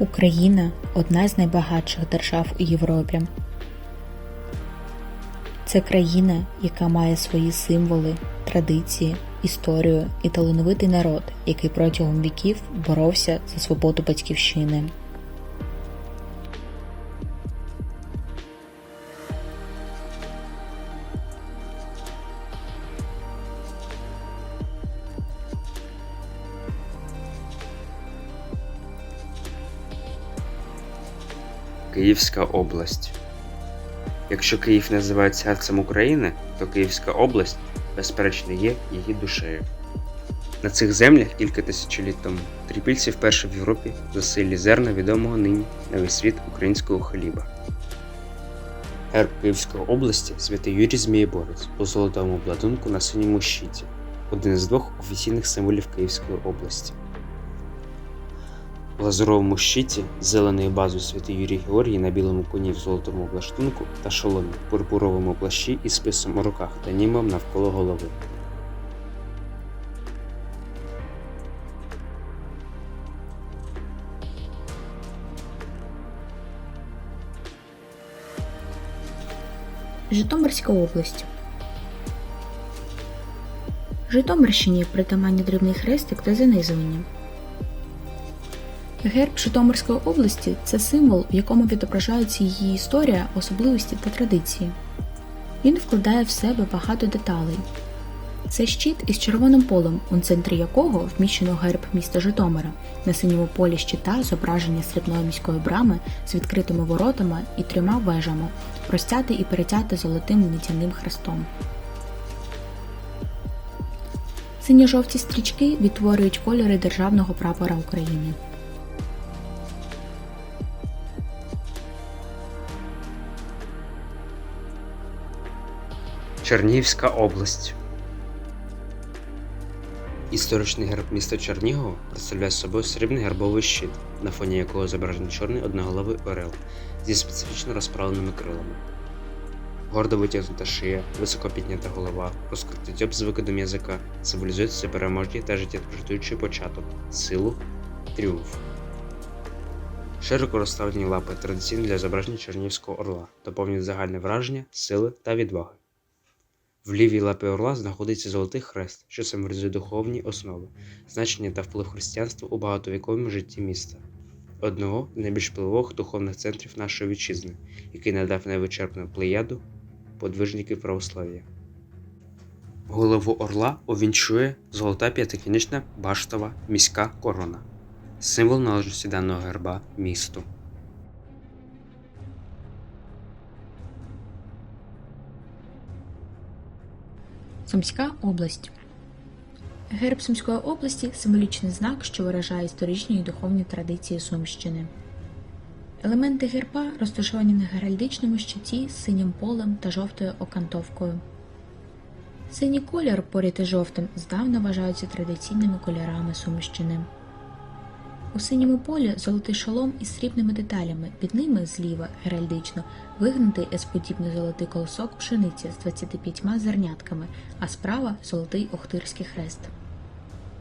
Україна одна з найбагатших держав у Європі. Це країна, яка має свої символи, традиції, історію і талановитий народ, який протягом віків боровся за свободу батьківщини. Київська область. Якщо Київ називають серцем України, то Київська область, безперечно, є її душею. На цих землях кілька тисячоліть тому трипільці вперше в Європі засилі зерна відомого нині на весь світ українського хліба. Герб Київської області святий Юрій Змієборець у золотому обладунку на синьому щиті, один з двох офіційних символів Київської області. В лазуровому щиті з зеленою базою святий Юрій Георгій на білому коні в золотому облаштунку та шоломі в пурпуровому плащі із списом у руках та німом навколо голови. Житомирська область. Житомирщині притаманні дрібний хрестик та занизування. Герб Житомирської області це символ, в якому відображається її історія, особливості та традиції. Він вкладає в себе багато деталей. Це щит із червоним полем, у центрі якого вміщено герб міста Житомира, на синьому полі щита зображення срібної міської брами з відкритими воротами і трьома вежами, розтяти і перетяти золотим нитяним хрестом. Синьо-жовті стрічки відтворюють кольори державного прапора України. Чернігівська область. Історичний герб міста Чернігова представляє собою срібний гербовий щит, на фоні якого зображений чорний одноголовий орел зі специфічно розправленими крилами. Гордо витягнута шия, високо піднята голова, розкритий дзьоб з викидом язика символізують це переможний та життєврятуючий початок, силу, тріумф. Широко розставлені лапи традиційні для зображення чернігівського орла, доповнюють загальне враження, сили та відваги. В лівій лапі орла знаходиться золотий хрест, що символізує духовні основи, значення та вплив християнства у багатовіковому житті міста, одного з найбільш впливових духовних центрів нашої вітчизни, який надав невичерпну плеяду подвижників православ'я. Голову орла увінчує золота п'ятикінічна баштова міська корона, символ належності даного герба місту. Сумська область. Герб Сумської області символічний знак, що виражає історичні і духовні традиції Сумщини. Елементи герба розташовані на геральдичному щиті з синім полем та жовтою окантовкою. Синій колір поряд із жовтим здавна вважаються традиційними кольорами Сумщини. У синьому полі золотий шолом із срібними деталями, під ними зліва геральдично вигнутий есподібний золотий колосок пшениці з 25 зернятками, а справа золотий охтирський хрест.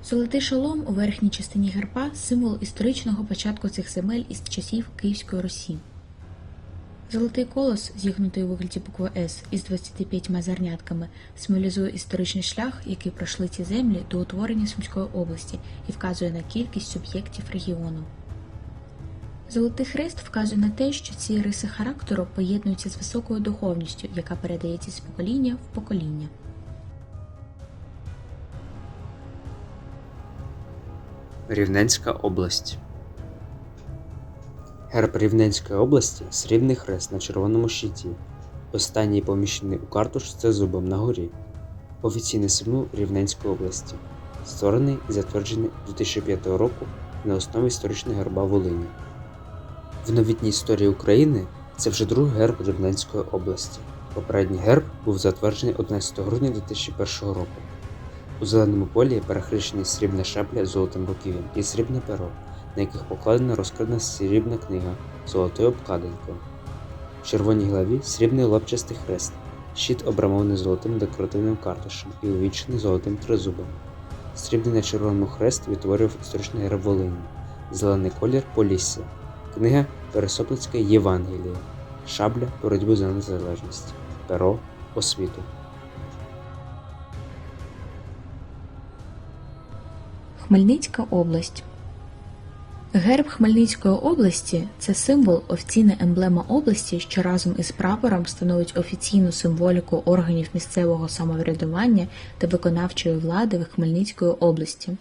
Золотий шолом у верхній частині герба символ історичного початку цих земель із часів Київської Русі. Золотий колос, зігнутий у вигляді букви С із 25 зернятками, символізує історичний шлях, який пройшли ці землі до утворення Сумської області і вказує на кількість суб'єктів регіону. Золотий хрест вказує на те, що ці риси характеру поєднуються з високою духовністю, яка передається з покоління в покоління. Рівненська область. Герб Рівненської області срібний хрест на червоному щиті. Останній поміщений у картуш це зубом на горі. Офіційний символ Рівненської області, створений і затверджений 2005 року на основі історичного герба Волині. В новітній історії України це вже другий герб Рівненської області. Попередній герб був затверджений 11 грудня 2001 року. У зеленому полі перехрещені срібна шабля з золотим руків'ям і срібне перо, на яких покладена розкритна срібна книга золотою обкладинкою. В червоній главі срібний лобчастий хрест, щит обрамований золотим декоративним картушем і увінчений золотим тризубом. Срібний на червоному хрест відтворював історичний герб Волині, зелений колір Полісся, Книга Пересоплицьке Євангеліє. Шабля боротьбу за незалежність. Перо освіту. Хмельницька область. Герб Хмельницької області це символ, офіційна емблема області, що разом із прапором становить офіційну символіку органів місцевого самоврядування та виконавчої влади в Хмельницької області.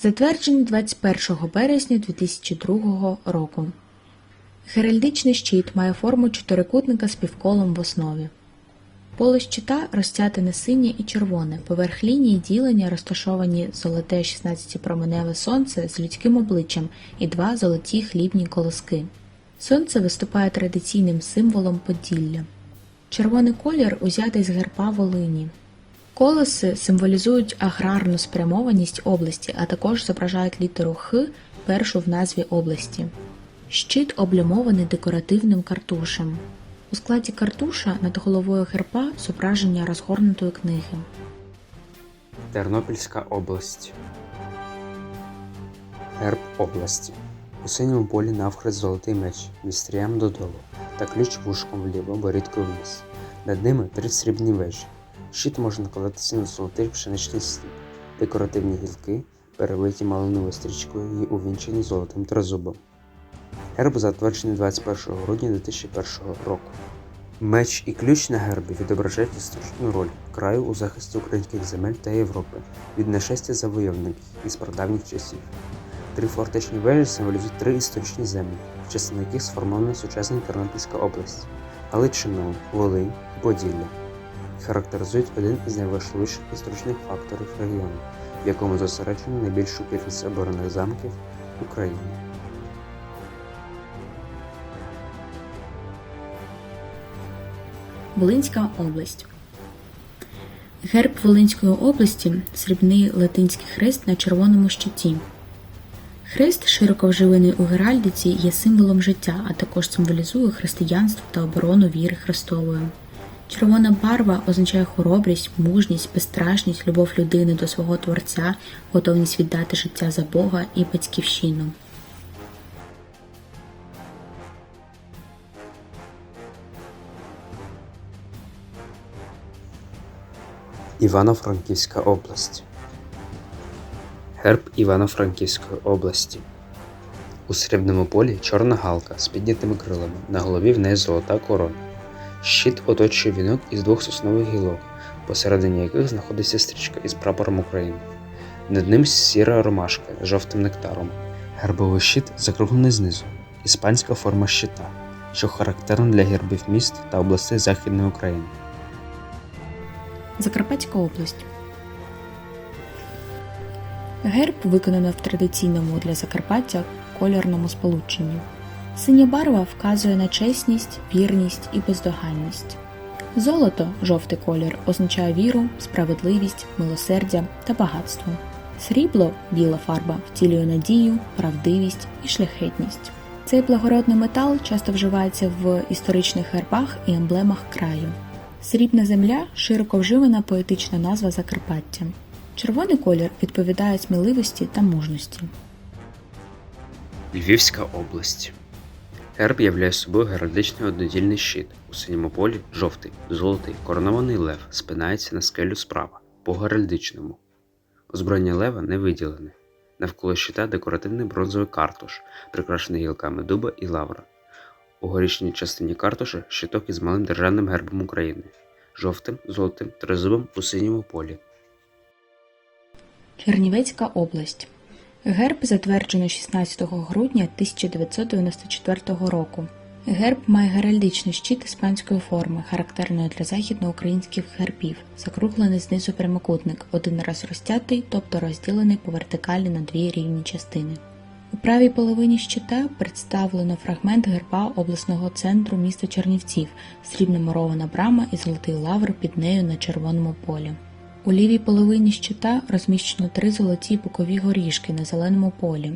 Затверджений 21 березня 2002 року. Геральдичний щит має форму чотирикутника з півколом в основі. Поле щита розтятине синє і червоне, поверх лінії ділення розташовані золоте 16-променеве сонце з людським обличчям і два золоті хлібні колоски. Сонце виступає традиційним символом Поділля. Червоний колір узятий з герба Волині. Колеси символізують аграрну спрямованість області, а також зображають літеру Х, першу в назві області. Щит облямований декоративним картушем. У складі картуша над головою герба зображення розгорнутої книги. Тернопільська область. Герб області. У синьому полі навхрест золотий меч вістрям додолу та ключ вушком вліво, борідкою вниз. Над ними три срібні вежі. Щит може накладатися на золотий пшеничний слід. Декоративні гілки, перевиті малиновою стрічкою і увінчені золотим тризубом. Герб затверджений 21 грудня 2001 року. Меч і ключ на гербі відображають історичну роль краю у захисті українських земель та Європи від нашестя завойовників із прадавніх часів. Три фортечні вежі символізують три історичні землі, в частині яких сформована сучасна Тернопільська область, Галичину, Волинь і Поділля. Характеризують один із найважливіших історичних факторів регіону, в якому зосереджено найбільшу кількість оборонних замків України. Волинська область. Герб Волинської області срібний латинський хрест на червоному щиті. Хрест, широко вживаний у Геральдиці, є символом життя, а також символізує християнство та оборону віри Христової. Червона барва означає хоробрість, мужність, безстрашність, любов людини до свого Творця, готовність віддати життя за Бога і батьківщину. Івано-Франківська область. Герб Івано-Франківської області. У срібному полі чорна галка з піднятими крилами, на голові в неї золота корона. Щит оточує вінок із двох соснових гілок, посередині яких знаходиться стрічка із прапором України. Над ним сіра ромашка з жовтим нектаром. Гербовий щит закруглений знизу, іспанська форма щита, що характерна для гербів міст та областей Західної України. Закарпатська область. Герб виконано в традиційному для Закарпаття кольорному сполученні. Синя барва вказує на чесність, вірність і бездоганність. Золото, жовтий колір, означає віру, справедливість, милосердя та багатство. Срібло, біла фарба, втілює надію, правдивість і шляхетність. Цей благородний метал часто вживається в історичних гербах і емблемах краю. Срібна земля широко вживана поетична назва Закарпаття. Червоний колір відповідає сміливості та мужності. Львівська область. Герб являє собою геральдичний однодільний щит. У синьому полі жовтий, золотий, коронований лев спинається на скелю справа, по геральдичному. Озброєння лева не виділене. Навколо щита декоративний бронзовий картуш, прикрашений гілками дуба і лавра. У горішній частині картуша щиток із малим державним гербом України жовтим, золотим, тризубом у синьому полі. Чернівецька область. Герб затверджено 16 грудня 1994 року. Герб має геральдичний щит іспанської форми, характерної для західноукраїнських гербів, закруглений знизу прямокутник, один раз розтятий, тобто розділений по вертикалі на дві рівні частини. У правій половині щита представлено фрагмент герба обласного центру міста Чернівців, срібно мурована брама і золотий лавр під нею на червоному полі. У лівій половині щита розміщено три золоті бокові горішки на зеленому полі.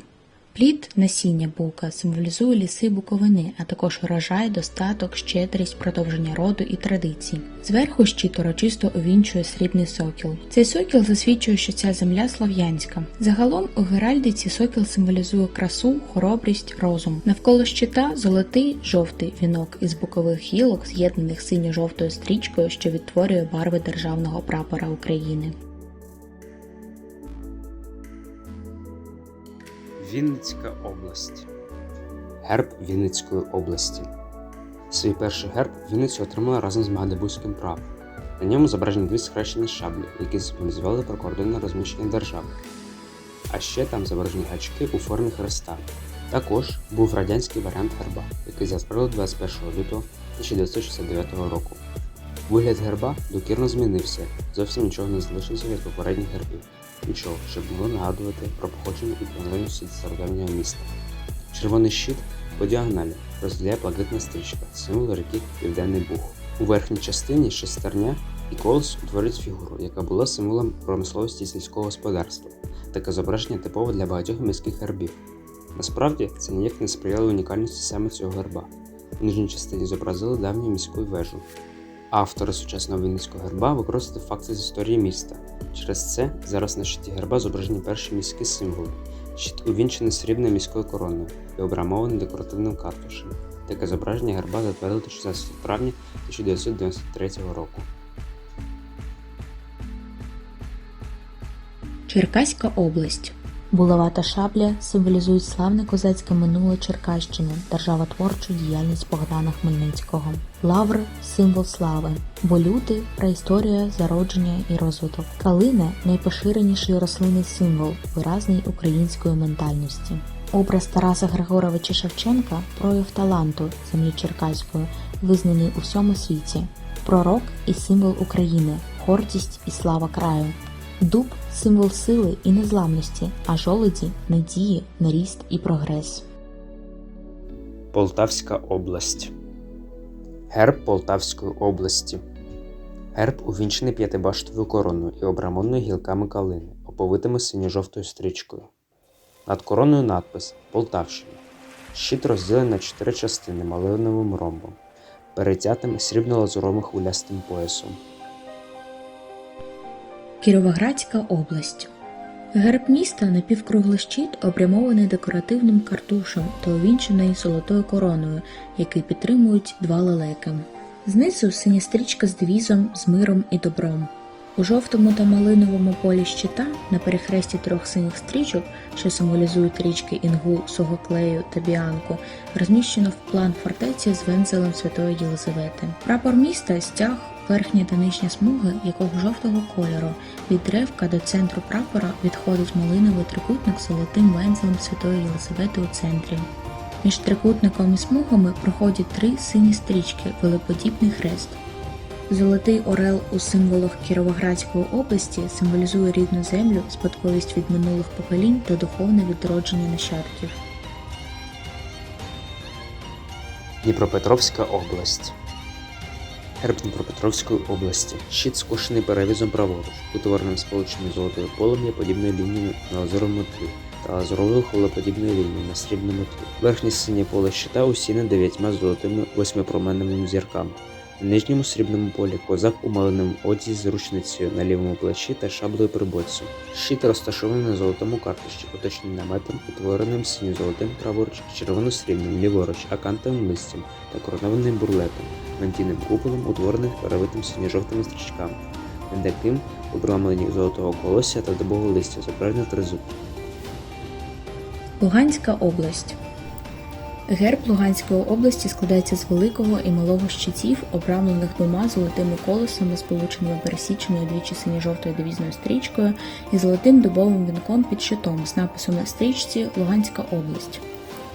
Плід насіння бука символізує ліси буковини, а також урожай, достаток, щедрість, продовження роду і традицій. Зверху щит урочисто увінчує срібний сокіл. Цей сокіл засвідчує, що ця земля слав'янська. Загалом у Геральдиці сокіл символізує красу, хоробрість, розум. Навколо щита золотий жовтий вінок із бокових гілок, з'єднаних синьо-жовтою стрічкою, що відтворює барви державного прапора України. Вінницька область. Герб Вінницької області. Свій перший герб Вінниця отримала разом з Магдебурзьким правом. На ньому зображені дві схрещені шаблі, які символізували прикордонне розміщення держави. А ще там зображені гачки у формі хреста. Також був радянський варіант герба, який затворили 21 лютого 1969 року. Вигляд герба докірно змінився, зовсім нічого не залишилося від попередніх гербів. Нічого, щоб було нагадувати про походження і планованість стародавнього міста. Червоний щит по діагоналі розділяє блакитна стрічка, символ ріки Південний Буг. У верхній частині шестерня і колос утворюють фігуру, яка була символом промисловості сільського господарства. Таке зображення типове для багатьох міських гербів. Насправді це ніяк не сприяло унікальності саме цього герба. У нижній частині зобразили давню міську вежу. Автори сучасного вінницького герба використали факти з історії міста. Через це зараз на щиті герба зображені перші міські символи. Щит увінчений срібною міською короною і обрамований декоративним картушем. Таке зображення герба затвердили 16 травня 1993 року. Черкаська область. Булавата шабля символізують славне козацьке минуле Черкащини, державотворчу діяльність Богдана Хмельницького. Лавр символ слави, бо люди праісторія, зародження і розвиток. Калина найпоширеніший рослинний символ, виразний української ментальності. Образ Тараса Григоровича Шевченка прояв таланту землі Черкаської, визнаний у всьому світі. Пророк і символ України, гордість і слава краю. Дуб символ сили і незламності, а жолуді надії на ріст і прогрес. Полтавська область. Герб Полтавської області. Герб увінчений п'ятибаштовою короною і обрамленою гілками калини, оповитими синьо-жовтою стрічкою. Над короною надпис Полтавщина. Щит розділений на чотири частини малиновим ромбом, перетятим срібно-лазуровим хвилястим поясом. Кіровоградська область. Герб міста напівкруглий щит обрямований декоративним картушем та увінчений золотою короною, який підтримують два лелеки. Знизу синя стрічка з девізом з миром і добром. У жовтому та малиновому полі щита на перехресті трьох синіх стрічок, що символізують річки Інгул, Согоклею та Біанку, розміщено в план фортеці з вензелем Святої Єлизавети. Прапор міста стяг верхня та нижня смуги, якого жовтого кольору. Від древка до центру прапора відходить малиновий трикутник з золотим вензелем Святої Єлизавети у центрі. Між трикутником і смугами проходять три сині стрічки, велиподібний хрест. Золотий орел у символах Кіровоградської області символізує рідну землю, спадковість від минулих поколінь та духовне відродження нащадків. Дніпропетровська область. Герб Дніпропетровської області. Щит скошений перевізом праворуч, утвореним сполученим золотою полум'я подібною лінією на озорому тлі та лазуровою холоподібною лінією на срібному тлі. Верхнє синє поле щита усіне дев'ятьма золотими восьмипроменними зірками. На нижньому срібному полі козак у малиному одязі з рушницею на лівому плечі та шаблею при боці. Щит розташований на золотому картуші, оточений наметом, утвореним синьо-золотим праворуч, червоно-срібним ліворуч, акантовим листям та коронованим бурлетом, мантійним куполом, утвореним перевитим синьо-жовтими стрічками, над яким обрамлені золотого колосся та добового листя зображено тризуб. Луганська область. Герб Луганської області складається з великого і малого щитів, обрамлених двома золотими колесами, сполученими пересіченою двічі синьо-жовтою девізною стрічкою і золотим дубовим вінком під щитом з написом на стрічці Луганська область.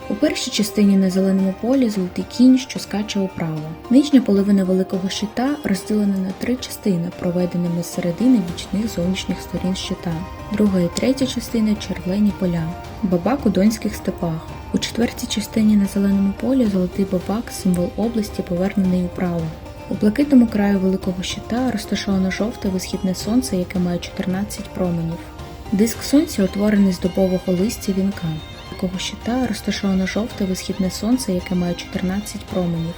У першій частині на зеленому полі золотий кінь, що скаче управо. Нижня половина великого щита розділена на три частини, проведеними з середини бічних зовнішніх сторін щита. Друга і третя частини червлені поля. Бабак у донських степах. У четвертій частині на зеленому полі золотий бабак, символ області, повернений управо. У блакитному краю великого щита розташовано жовте висхідне сонце, яке має 14 променів. Диск сонця утворений з дубового листя вінка. Такого щита розташовано жовте висхідне сонце, яке має 14 променів.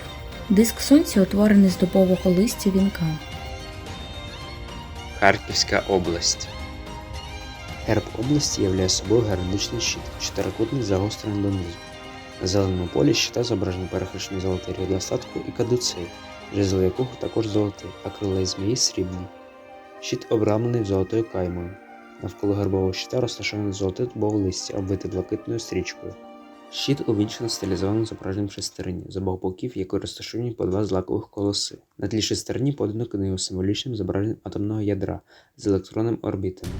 Диск сонця утворений з дубового листя вінка. Харківська область. Герб області являє собою геральдичний щит, чотирикутний загострений донизу. На зеленому полі щита зображені перехрещені золотий рід достатку і кадуцей, жезл якого також золотий, а крила і змії срібні. Щит обрамлений золотою каймою. Навколо гербового щита розташоване золоте дубове листя, обвите блакитною стрічкою. Щит увінчено стилізованим зображенням шестерині, з обох боків якої розташовані по два злакових колоси. На тлі шестерні подано книгу символічним зображенням атомного ядра з електронним орбітами.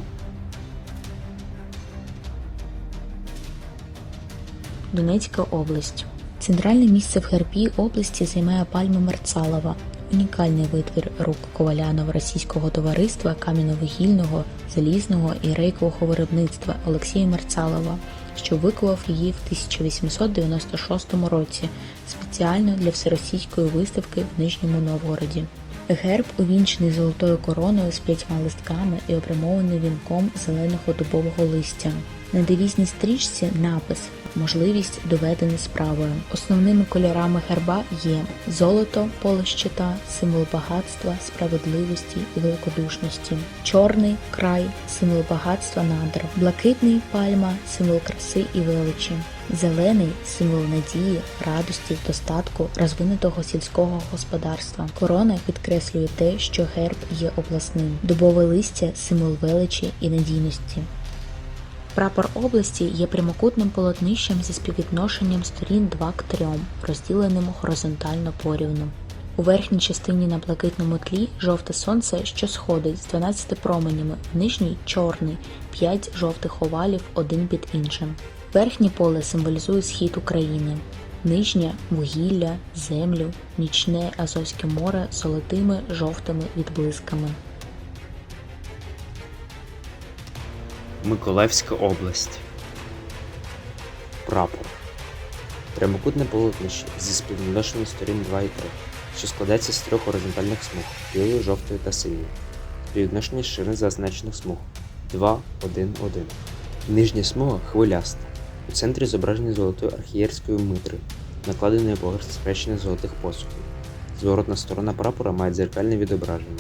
Донецька область. Центральне місце в гербі області займає пальма Мерцалова, унікальний витвір рук коваля новоросійського товариства кам'яно-вугільного, залізного і рейкового виробництва Олексія Мерцалова, що викував її в 1896 році спеціально для всеросійської виставки в Нижньому Новгороді. Герб увінчений золотою короною з п'ятьма листками і опрямований вінком зеленого дубового листя. На девізній стрічці напис Можливість доведена справою. Основними кольорами герба є золото, поле щита, символ багатства, справедливості і великодушності, чорний край, символ багатства надр, блакитний пальма, символ краси і величі, зелений символ надії, радості, достатку, розвинутого сільського господарства. Корона підкреслює те, що герб є обласним. Дубове листя символ величі і надійності. Прапор області є прямокутним полотнищем зі співвідношенням сторін 2 к 3, розділеним горизонтально порівну. У верхній частині на блакитному тлі жовте сонце, що сходить з 12 променями, в нижній чорний, 5 жовтих овалів один під іншим. Верхнє поле символізує схід України, нижнє вугілля, землю, нічне Азовське море золотими жовтими відблисками. Миколаївська область. Прапор. Прямокутне полотнище зі співвідношенням сторін 2 і 3, що складається з трьох горизонтальних смуг білої, жовтої та синьої. Співвідношення ширин зазначених смуг 2, 1, 1. Нижня смуга хвиляста. У центрі зображені золотою архієрською митри, накладеною поверх схрещених золотих посухів. Зворотна сторона прапора має дзеркальне відображення.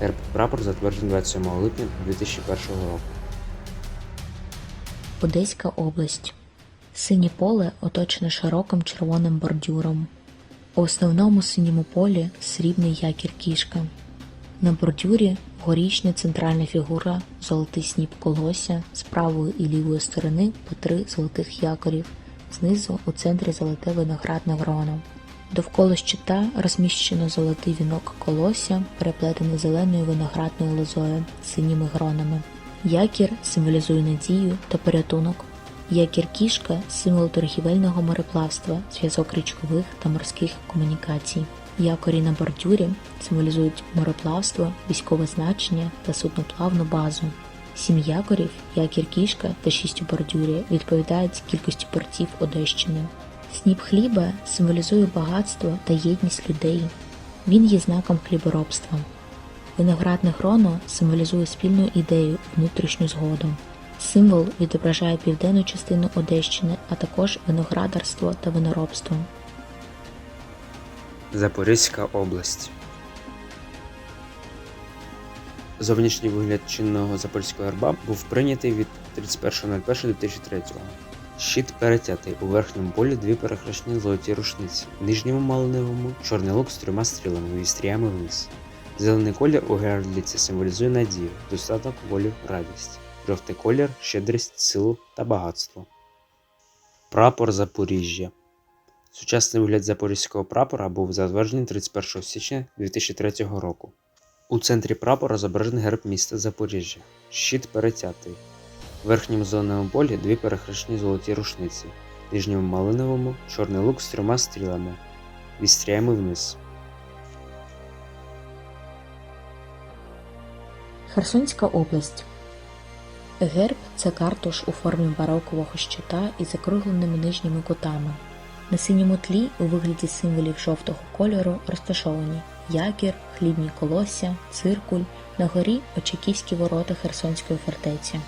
Герб прапор затверджений 27 липня 2001 року. Одеська область. Синє поле оточене широким червоним бордюром. У основному синьому полі срібний якір кішка. На бордюрі вгорічня центральна фігура, золотий сніп колося, з правої і лівої сторони по три золотих якорів, знизу у центрі золоте виноградне гроно. Довкола щита розміщено золотий вінок колося, переплетений зеленою виноградною лозою з синіми гронами. Якір символізує надію та порятунок. Якір кішка символ торгівельного мореплавства, зв'язок річкових та морських комунікацій. Якорі на бордюрі символізують мореплавство, військове значення та судноплавну базу. Сім якорів, якір кішка та шість у бордюрі відповідають кількості портів Одещини. Сніп хліба символізує багатство та єдність людей. Він є знаком хліборобства. Виноградне гроно символізує спільну ідею, внутрішню згоду. Символ відображає південну частину Одещини, а також виноградарство та виноробство. Запорізька область. Зовнішній вигляд чинного запорізького герба був прийнятий від 31.01.2003. Щит перетятий у верхньому полі дві перехрещені золоті рушниці, в нижньому малиневому чорний лук з трьома стрілами і стріями вниз. Зелений колір у геральдиці символізує надію, достаток, волю, радість. Жовтий колір щедрість, силу та багатство. Прапор Запоріжжя. Сучасний вигляд запорізького прапора був затверджений 31 січня 2003 року. У центрі прапора зображений герб міста Запоріжжя, щит перетятий. В верхньому зеленому полі дві перехрещені золоті рушниці, в нижньому малиновому чорний лук з трьома стрілами, вістряями вниз. Херсонська область. Герб це картуш у формі барокового щита із закругленими нижніми кутами. На синьому тлі у вигляді символів жовтого кольору розташовані якір, хлібні колосся, циркуль, на горі очаківські ворота Херсонської фортеці.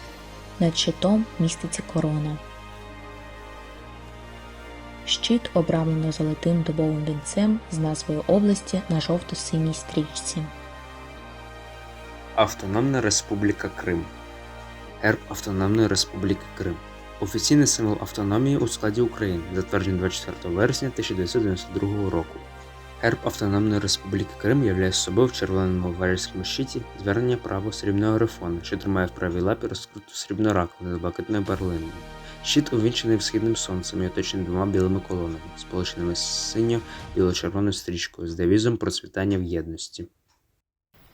Над щитом міститься корона. Щит обрамлено золотим дубовим вінцем з назвою області на жовто-синій стрічці. Автономна Республіка Крим. Герб Автономної Республіки Крим. Офіційний символ автономії у складі України, затверджений 24 вересня 1992 року. Герб Автономної Республіки Крим являє собою в червоному варязькому щиті звернення право срібного грифона, що тримає в правій лапі розкриту срібну раковину з блакитною перлиною. Щит увінчений східним сонцем і оточений двома білими колонами, сполученими з синьо-біло-червоною стрічкою з девізом процвітання в єдності.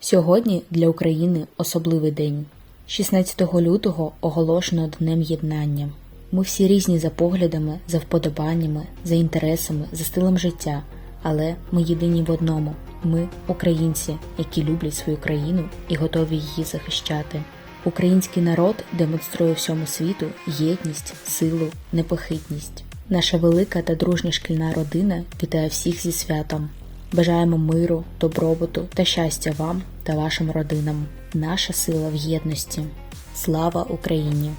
Сьогодні для України особливий день. 16 лютого оголошено Днем Єднання. Ми всі різні за поглядами, за вподобаннями, за інтересами, за стилем життя, але ми єдині в одному. Ми українці, які люблять свою країну і готові її захищати. Український народ демонструє всьому світу єдність, силу, непохитність. Наша велика та дружня шкільна родина вітає всіх зі святом. Бажаємо миру, добробуту та щастя вам та вашим родинам. Наша сила в єдності. Слава Україні!